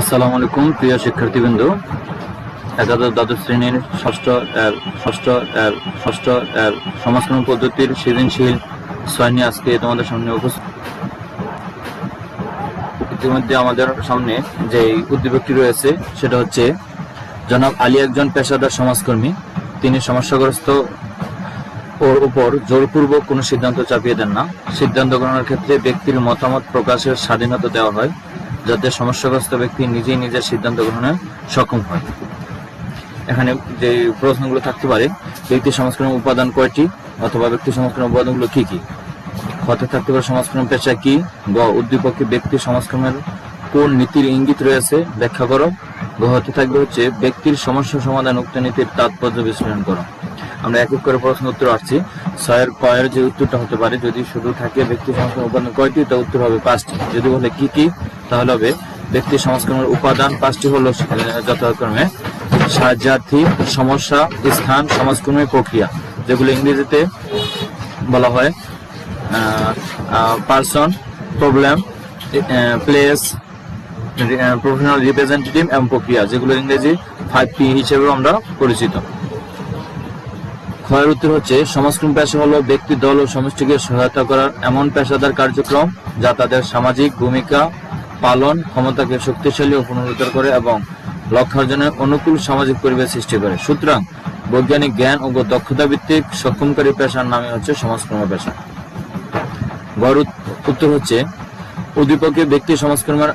আসসালামু আলাইকুম, প্রিয় শিক্ষার্থীবৃন্দ। একাদশ দ্বাদশ শ্রেণির ষষ্ঠ এর ষষ্ঠ এর ষষ্ঠ এর সমাজকর্ম পদ্ধতির সৃজনশীল ছয় নিয়ে আজকে তোমাদের সামনে উপস্থিত। ইতিমধ্যে আমাদের সামনে যে উদ্দীপকটি রয়েছে, সেটা হচ্ছে, জনাব আলী একজন পেশাদার সমাজকর্মী। তিনি সমস্যাগ্রস্ত ওর উপর জোরপূর্বক কোনো সিদ্ধান্ত চাপিয়ে দেন না। সিদ্ধান্ত গ্রহণের ক্ষেত্রে ব্যক্তির মতামত প্রকাশের স্বাধীনতা দেওয়া হয়। যাতে সমস্যাগ্রস্ত ব্যক্তি নিজেই নিজের সিদ্ধান্ত গ্রহণে সক্ষম হয়। এখানে যে প্রশ্নগুলো থাকতে পারে, ব্যক্তি সংস্করণ উপাদান কয়টি অথবা ব্যক্তি সংস্করণ উপাদানগুলো কি কি? হতে থাকতে পারে সংস্করণ পেশা কি? গ উদ্দীপকে ব্যক্তি সংস্করণের কোন নীতির ইঙ্গিত রয়েছে? ব্যাখ্যা করো। গ, হতে থাকবে হচ্ছে ব্যক্তির সমস্যা সমাধান উক্ত নীতির তাৎপর্য বিশ্লেষণ করো। আমরা এক এক করে প্রশ্ন উত্তর আসছি। ছয়ের কয়ের যে উত্তরটা হতে পারে, যদি শুধু থাকে ব্যক্তি সংস্করণ উপাদান কয়টি, তা উত্তর হবে পাঁচটি। যদি বলে কি কি, তাহলে হবে ব্যক্তি সংস্করণের উপাদান পাঁচটি হলো যথাক্রমে সাহায্যার্থী সমস্যা, স্থান, সমাজকর্মী প্রক্রিয়া, যেগুলো ইংরেজিতে বলা হয় person problem place professional representative এবং প্রক্রিয়া, যেগুলো ইংরেজি ফাইভ পি হিসেবেও আমরা পরিচিত। ক্ষয়ের উত্তর হচ্ছে, সমাজকর্ম পেশা হলো ব্যক্তি, দল ও সমষ্টিকে সহায়তা করার এমন পেশাদার কার্যক্রম যা তাদের সামাজিক ভূমিকা পালন, ক্ষমতাকে শক্তিশালী ও পুনরুদ্ধার করে এবং লক্ষ্য অর্জনের অনুকূল সামাজিক পরিবেশ সৃষ্টি করে। সুতরাং, বৈজ্ঞানিক জ্ঞান ও দক্ষতা ভিত্তিক সক্ষমকারী পেশার নামে হচ্ছে সমাজকর্ম পেশা। গড় উত- উত্তর হচ্ছে, উদ্দীপকে ব্যক্তি সমাজকর্মের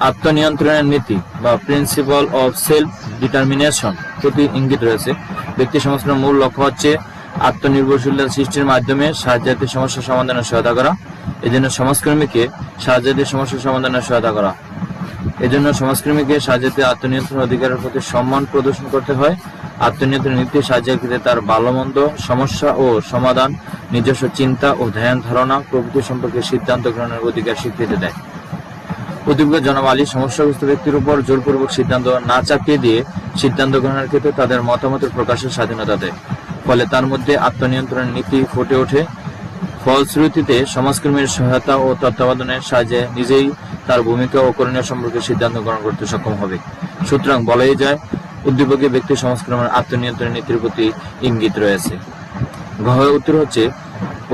আত্মনিয়ন্ত্রণের নীতি বা প্রিন্সিপাল অফ সেলফ ডিটারমিনেশন প্রতি ইঙ্গিত রয়েছে। ব্যক্তি সমাজকর্মের মূল লক্ষ্য হচ্ছে আত্মনির্ভরশীলতা সৃষ্টির মাধ্যমে সাহায্যার্থী সমস্যা সমাধানে সহায়তা করা। এজন্য সমাজকর্মীকে সাহায্যার্থী সমস্যা সমাধানে সহায়তা করা। এজন্য সমাজকর্মীকে সাহায্যার্থী আত্মনিয়ন্ত্রণ অধিকারের প্রতি সম্মান প্রদর্শন করতে হয়। আত্মনিয়ন্ত্রণ নীতি সাহায্যের ক্ষেত্রে তার ভালো মন্দ সমস্যা ও সমাধান, নিজস্ব চিন্তা ও ধ্যান ধারণা প্রভৃতি সম্পর্কে সিদ্ধান্ত গ্রহণের অধিকার স্বীকৃতি দেয়। উদ্যোগে জনাব আলী সমস্যাগ্রস্ত ব্যক্তির উপর জোরপূর্বক সিদ্ধান্ত না চাপিয়ে দিয়ে সিদ্ধান্ত গ্রহণের ক্ষেত্রে তাদের মতামতের প্রকাশের স্বাধীনতা দেয়। ফলে তার মধ্যে আত্মনিয়ন্ত্রণের নীতি ফুটে ওঠে। ফলশ্রুতিতে সমাজকর্মীর সহায়তা ও তত্ত্বাবধানের সাহায্যে নিজেই তার ভূমিকা ও করণীয় সম্পর্কে সিদ্ধান্ত গ্রহণ করতে সক্ষম হবে। সুতরাং বলাই যায় উদ্দীপকে ব্যক্তি সমাজকর্মের আত্মনিয়ন্ত্রণের নীতির প্রতি ইঙ্গিত রয়েছে। ঘ উত্তর হচ্ছে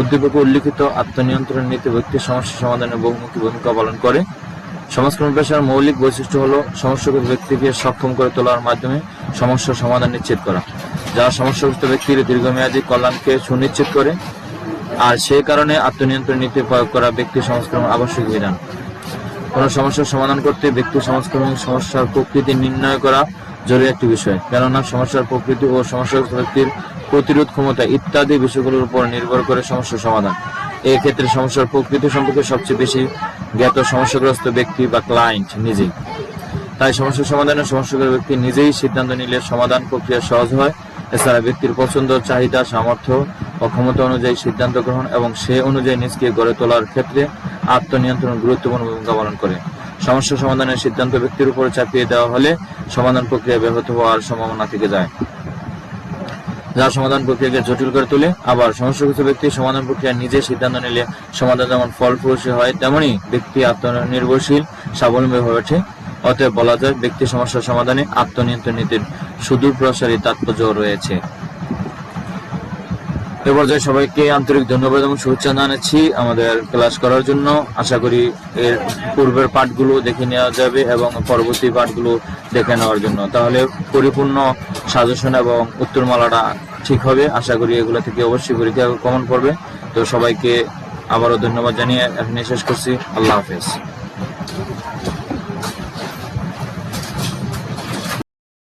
উদ্দীপকে উল্লিখিত আত্মনিয়ন্ত্রণ নীতি ব্যক্তির সমস্যা সমাধানে বহুমুখী ভূমিকা পালন করে। সমাজকর্ম পেশার মৌলিক বৈশিষ্ট্য হলো সমস্যাগ্রস্ত ব্যক্তিকে সক্ষম করে তোলার মাধ্যমে সমস্যার সমাধান নিশ্চিত করা, যা সমস্যাগ্রস্ত ব্যক্তির দীর্ঘমেয়াদী কল্যাণকে সুনিশ্চিত করে আর সেই কারণে আত্মনিয়ন্ত্রণ নীতি প্রয়োগ করা ব্যক্তি সংস্করণ আবশ্যক বিধান। কোন সমস্যার সমাধান করতে ব্যক্তি সংস্করণ সমস্যার প্রকৃতি নির্ণয় করা জরুরি একটি বিষয়, কেননা সমস্যার প্রকৃতি ও সমস্যাগ্রস্ত ব্যক্তির প্রতিরোধ ক্ষমতা ইত্যাদি বিষয়গুলোর উপর নির্ভর করে সমস্যার সমাধান। এক্ষেত্রে সমস্যার প্রকৃতি সম্পর্কে সবচেয়ে বেশি জ্ঞাত সমস্যাগ্রস্ত ব্যক্তি বা ক্লায়েন্ট নিজেই। তাই সমস্যা সমাধানে সমস্যাগ্রস্ত ব্যক্তি নিজেই সিদ্ধান্ত নিলে সমাধান প্রক্রিয়া সহজ হয়। এছাড়া ব্যক্তির পছন্দ, চাহিদা, সামর্থ্য ও ক্ষমতা অনুযায়ী সিদ্ধান্ত গ্রহণ এবং সে অনুযায়ী নিজকে গড়ে তোলার ক্ষেত্রে আত্মনিয়ন্ত্রণ গুরুত্বপূর্ণ ভূমিকা পালন করে। সমস্যা সমাধানের সিদ্ধান্ত ব্যক্তির উপর চাপিয়ে দেওয়া হলে সমাধান প্রক্রিয়া ব্যাহত হওয়ার সম্ভাবনা থেকে যায়। যা সমাধান প্রক্রিয়াকে জটিল করে তোলে। আবার সমস্যাগ্রস্ত ব্যক্তি সমাধান প্রক্রিয়া নিজে সিদ্ধান্ত নিলে সমাধান যেমন ফলপ্রসূ হয় তেমনই ব্যক্তি আত্মনির্ভরশীল, স্বাবলম্বী হয়ে ওঠে। অতএব বলা যায়, ব্যক্তি সমস্যার সমাধানে আত্মনিয়ন্ত্রণ নীতির সুদূর প্রসারী তাৎপর্য রয়েছে। এ পর্যায়ে সবাইকে আন্তরিক ধন্যবাদ এবং শুভেচ্ছা জানাচ্ছি আমাদের ক্লাস করার জন্য। আশা করি এর পূর্বের পাঠগুলো দেখে নেওয়া যাবে এবং পরবর্তী পাঠগুলো দেখে নেওয়ার জন্য। তাহলে পরিপূর্ণ সাজেশন এবং উত্তরমালাটা ঠিক হবে। আশা করি এগুলো থেকে অবশ্যই পরীক্ষা কমন পড়বে। তো সবাইকে আবারও ধন্যবাদ জানিয়ে এখানে শেষ করছি। আল্লাহ হাফেজ।